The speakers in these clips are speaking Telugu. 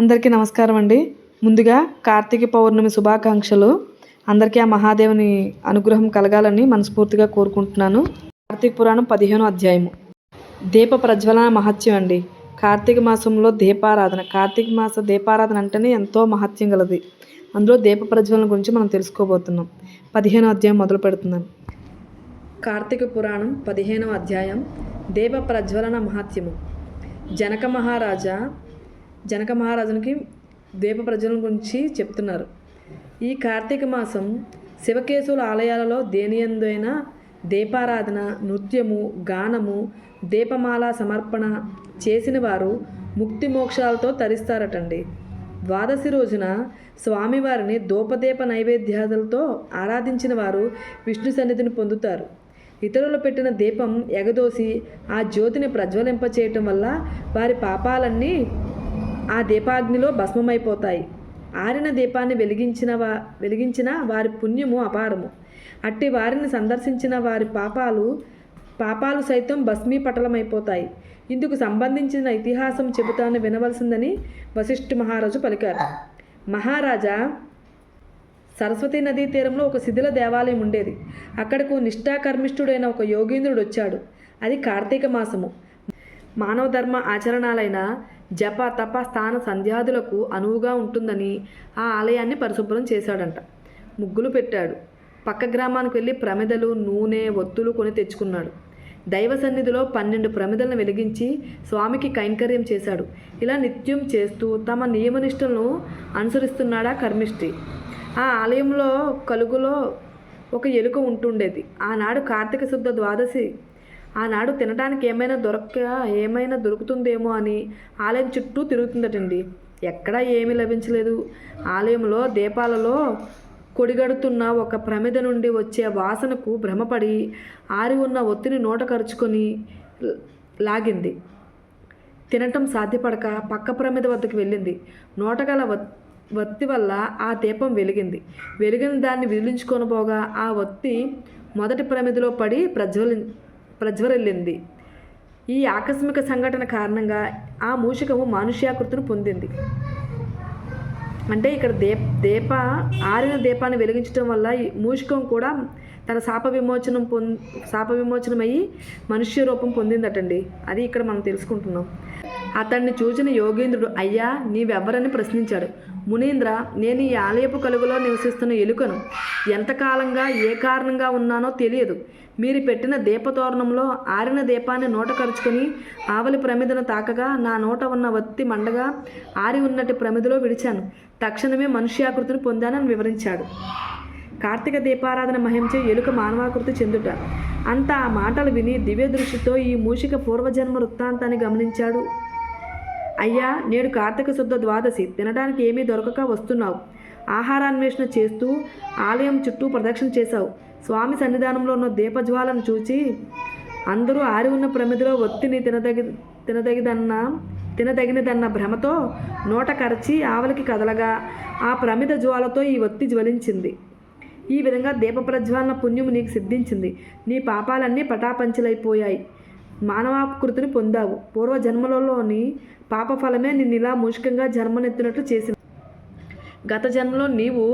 అందరికీ నమస్కారం అండి. ముందుగా కార్తీక పౌర్ణమి శుభాకాంక్షలు. అందరికీ ఆ మహాదేవుని అనుగ్రహం కలగాలని మనస్ఫూర్తిగా కోరుకుంటున్నాను. కార్తీక పురాణం పదిహేను అధ్యాయము. దీప ప్రజ్వలన మహత్యం అండి. కార్తీక మాసంలో దీపారాధన కార్తీక మాస దీపారాధన అంటేనే ఎంతో మహత్యం గలది. అందులో దీప ప్రజ్వలన గురించి మనం తెలుసుకోబోతున్నాం. పదిహేను అధ్యాయం మొదలు పెడుతున్నాను కార్తీక పురాణం పదిహేనవ అధ్యాయం. దీప ప్రజ్వలన మహత్యము. జనక మహారాజా జనక మహారాజునికి ద్వీప ప్రజల గురించి చెప్తున్నారు. ఈ కార్తీక మాసం శివకేశవుల ఆలయాలలో దేనియందైనా దీపారాధన నృత్యము గానము దీపమాల సమర్పణ చేసిన వారు ముక్తి మోక్షాలతో తరిస్తారటండి. ద్వాదశి రోజున స్వామివారిని దూపదీప నైవేద్యాదులతో ఆరాధించిన వారు విష్ణు సన్నిధిని పొందుతారు. ఇతరులు పెట్టిన దీపం ఎగదోసి ఆ జ్యోతిని ప్రజ్వలింపచేయటం వల్ల వారి పాపాలన్నీ ఆ దీపాగ్నిలో భస్మమైపోతాయి. ఆరిన దీపాన్ని వెలిగించిన వా వెలిగించిన వారి పుణ్యము అపారము. అట్టి వారిని సందర్శించిన వారి పాపాలు పాపాలు సైతం భస్మీపటలమైపోతాయి. ఇందుకు సంబంధించిన ఇతిహాసం చెబుతాను వినవలసిందని వశిష్ఠ మహారాజు పలికారు. మహారాజా సరస్వతీ నదీ తీరంలో ఒక శిథిల దేవాలయం ఉండేది. అక్కడకు నిష్ఠాకర్మిష్ఠుడైన ఒక యోగీంద్రుడు వచ్చాడు. అది కార్తీక మాసము. మానవ ధర్మ ఆచరణాలైన జప తప స్థాన సంధ్యాదులకు అనువుగా ఉంటుందని ఆ ఆలయాన్ని పరిశుభ్రం చేశాడంట. ముగ్గులు పెట్టాడు. పక్క గ్రామానికి వెళ్ళి ప్రమిదలు నూనె ఒత్తులు కొని తెచ్చుకున్నాడు. దైవ సన్నిధిలో పన్నెండు ప్రమిదలను వెలిగించి స్వామికి కైంకర్యం చేశాడు. ఇలా నిత్యం చేస్తూ తమ నియమనిష్టలను అనుసరిస్తున్నాడా కర్మిష్టి? ఆ ఆలయంలో కలుగులో ఒక ఎలుక ఉంటుండేది. ఆనాడు కార్తీక శుద్ధ ద్వాదశి ఆనాడు తినడానికి ఏమైనా దొరక్క ఏమైనా దొరుకుతుందేమో అని ఆలయం చుట్టూ తిరుగుతుందటండి. ఎక్కడా ఏమీ లభించలేదు. ఆలయంలో దీపాలలో కొడిగడుతున్న ఒక ప్రమిద నుండి వచ్చే వాసనకు భ్రమపడి ఆరి ఉన్న ఒత్తిని నోట కరుచుకొని లాగింది. తినటం సాధ్యపడక పక్క ప్రమిద వద్దకు వెళ్ళింది. నోటగల వత్తి వల్ల ఆ దీపం వెలిగింది. వెలిగిన దాన్ని విదిలించుకొని పోగా ఆ ఒత్తి మొదటి ప్రమిదిలో పడి ప్రజ్వలి ప్రజ్వరిల్లింది. ఈ ఆకస్మిక సంఘటన కారణంగా ఆ మూషికము మానుష్యాకృతిని పొందింది. అంటే ఇక్కడ దీప దీప ఆరిన దీపాన్ని వెలిగించడం వల్ల ఈ మూషికం కూడా తన శాప విమోచనం పొం శాప విమోచనమయ్యి మనుష్య రూపం పొందిందటండి. అది ఇక్కడ మనం తెలుసుకుంటున్నాం. అతన్ని చూసిన యోగేంద్రుడు అయ్యా నీవెవ్వరని ప్రశ్నించాడు. మునీంద్ర నేను ఈ ఆలయపు కలుగులో నివసిస్తున్న ఎలుకను ఎంతకాలంగా ఏ కారణంగా ఉన్నానో తెలియదు. మీరు పెట్టిన దీపతోరణంలో ఆరిన దీపాన్ని నోట కరుచుకొని ఆవలి ప్రమిదను తాకగా నా నోట ఉన్న వత్తి మండగా ఆరి ఉన్నటి ప్రమిదలో విడిచాను. తక్షణమే మనుష్యాకృతిని పొందానని వివరించాడు. కార్తీక దీపారాధన మహించే ఎలుక మానవాకృతి చెందుట. అంత ఆ మాటలు విని దివ్య దృష్టితో ఈ మూషిక పూర్వజన్మ వృత్తాంతాన్ని గమనించాడు అయ్యా నేడు కార్తీక శుద్ధ ద్వాదశి. తినడానికి ఏమీ దొరకక వస్తున్నావు. ఆహారాన్వేషణ చేస్తూ ఆలయం చుట్టూ ప్రదక్షిణ చేశావు. స్వామి సన్నిధానంలో ఉన్న దీపజ్వాలను చూచి అందరూ ఆరి ఉన్న ప్రమిదిలో ఒత్తిని తినదగి తినదగిదన్న తినదగినదన్న భ్రమతో నోట కరచి ఆవలికి కదలగా ఆ ప్రమిద జ్వాలతో ఈ ఒత్తి జ్వలించింది. ఈ విధంగా దీప ప్రజ్వాలన పుణ్యము నీకు సిద్ధించింది. నీ పాపాలన్నీ పటాపంచలైపోయాయి. మానవాకృతిని పొందావు. పూర్వ జన్మలలోని పాపఫలమే నిన్ను ఇలా మూషికంగా జన్మనెత్తినట్లు చేసింది గత జన్మలో నీవు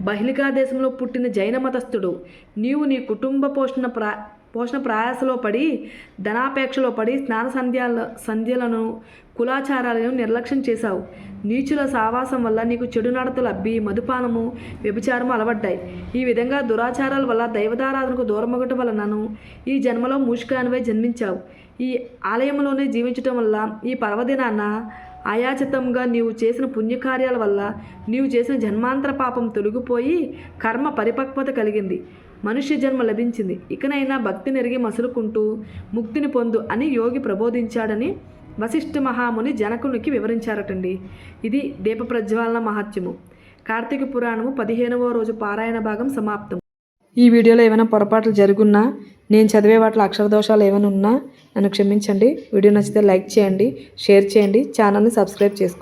బహిలికా దేశంలో పుట్టిన జైన మతస్థుడు నీవు నీ కుటుంబ పోషణ ప్రా పోషణ ప్రయాసలో పడి ధనాపేక్షలో పడి స్నాన సంధ్యాల సంధ్యలను కులాచారాలను నిర్లక్ష్యం చేశావు. నీచుల సావాసం వల్ల నీకు చెడు నడతలు అబ్బి మధుపానము వ్యభిచారము అలవడ్డాయి. ఈ విధంగా దురాచారాల వల్ల దైవదారాధనకు దూరమగటం వలనను ఈ జన్మలో మూషికానివై జన్మించావు. ఈ ఆలయంలోనే జీవించటం వల్ల ఈ పర్వదినాన్న అయాచితంగా నీవు చేసిన పుణ్యకార్యాల వల్ల నీవు చేసిన జన్మాంతర పాపం తొలగిపోయి కర్మ పరిపక్వత కలిగింది. మనుష్య జన్మ లభించింది. ఇకనైనా భక్తి నెరిగి మసులుకుంటూ ముక్తిని పొందు అని యోగి ప్రబోధించాడని వశిష్ఠ మహాముని జనకునికి వివరించారటండి. ఇది దీప ప్రజ్వాలన మహత్యము. కార్తీక పురాణము పదిహేనవ రోజు పారాయణ భాగం సమాప్తం. ఈ వీడియోలో ఏమైనా పొరపాట్లు జరుగున్నా నేను చదివే వాటిలో అక్షర దోషాలు ఏమైనా ఉన్నా నన్ను క్షమించండి. వీడియో నచ్చితే లైక్ చేయండి షేర్ చేయండి ఛానల్ని సబ్స్క్రైబ్ చేసుకోండి.